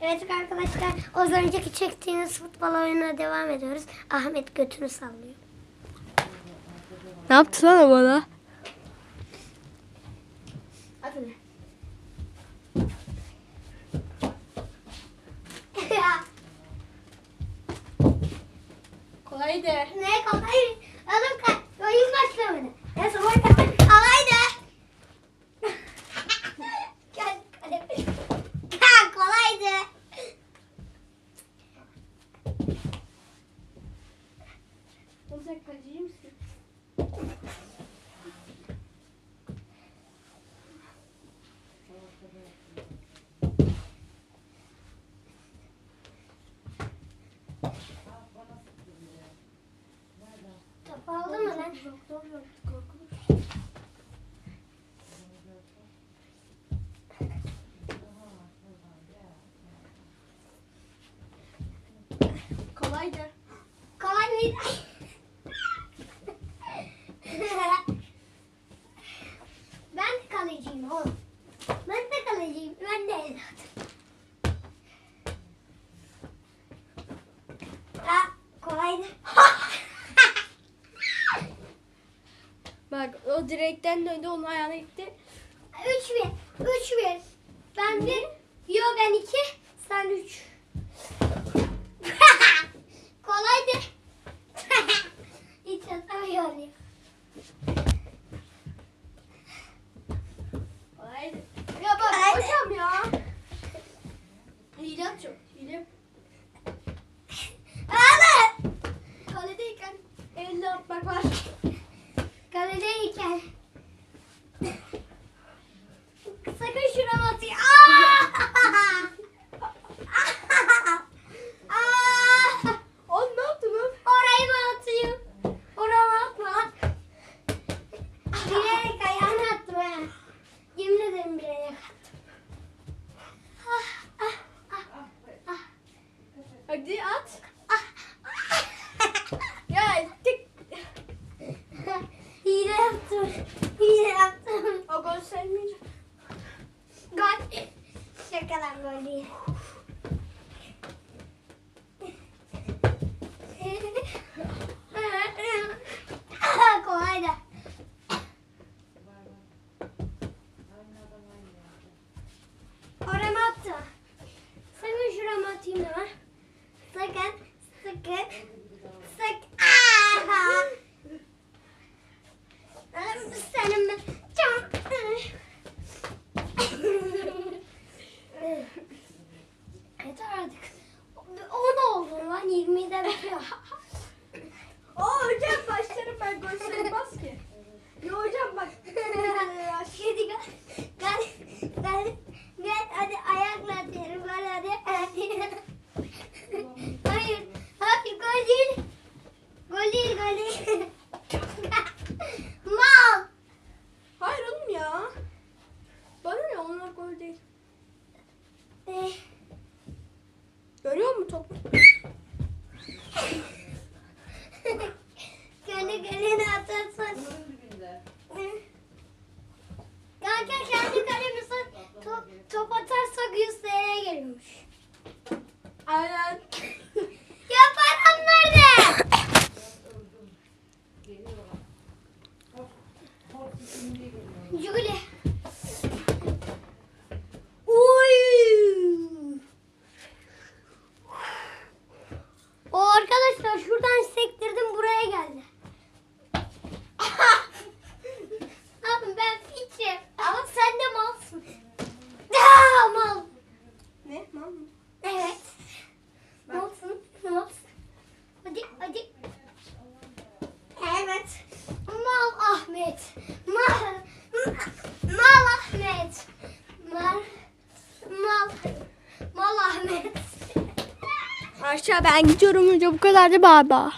Evet arkadaşlar az önceki çektiğiniz futbol oyununa devam ediyoruz. Ahmet götünü sallıyor. Ne yaptı lan o bana? Adı ne? Kolaydı. ne kolay? Oğlum ka oyun başlamadı. Ya sabah kadar kolaydı. Gel kalem. Ha kolaydı. Aldın mı lan? Kolaydı. Kolay mıydı? Ben de kaleciyim oğlum. Ben de kaleciyim. Ben de evladım. Ha, kolaydı. Bak o direkten döndü onun ayağına gitti. 3 1. 3 1. Ben 1. Yo ben 2. Sen 3. Kolaydı. Hiç atamıyor ya. Kolaydı. Ya bak Kolaydı. Hocam ya. Hile atıyor. Hile. Abi. Kaledeyken elle atmak var. Kaledeyken. Hadi at. ah. Ya tek. Hile yaptım. Hile yaptım. O gol sayılmayacak. Gol. Şakadan gol değil. Kolay da. Orama attı. Sakın şurama atayım da var. Sakın, sakın, sakın. Aa! Senin ben çok... Yeter artık. O ne oldu lan? 20'de bitiyor. Oo hocam başlarım ben gol sayılmaz ki. Ya hocam bak. Hadi gel. Gel. Gel. Gel hadi ayakla atıyorum. Gel hadi. Hayır. Hayır gol değil. Gol değil gol değil. Mal. Hayır oğlum ya. Bana ne onlar gol değil. Topu? Kendi kalene atarsan. Kanka kendi kalemize top, top atarsak 100 TL'ye geliyormuş. Aynen. Ya param nerede? Juli. Uy. O arkadaşlar şuradan sektirdim buraya geldi. Abi ben fiçim. Ama sen de malsın. Aa, mal. Ne? Mal mı? Evet. Malsın. Malsın. Hadi hadi. Evet. Mal Ahmet. Mal. Mal Ahmet. Mal. Mal. Mal Ahmet. Aşağı ben gidiyorum önce bu kadar da baba.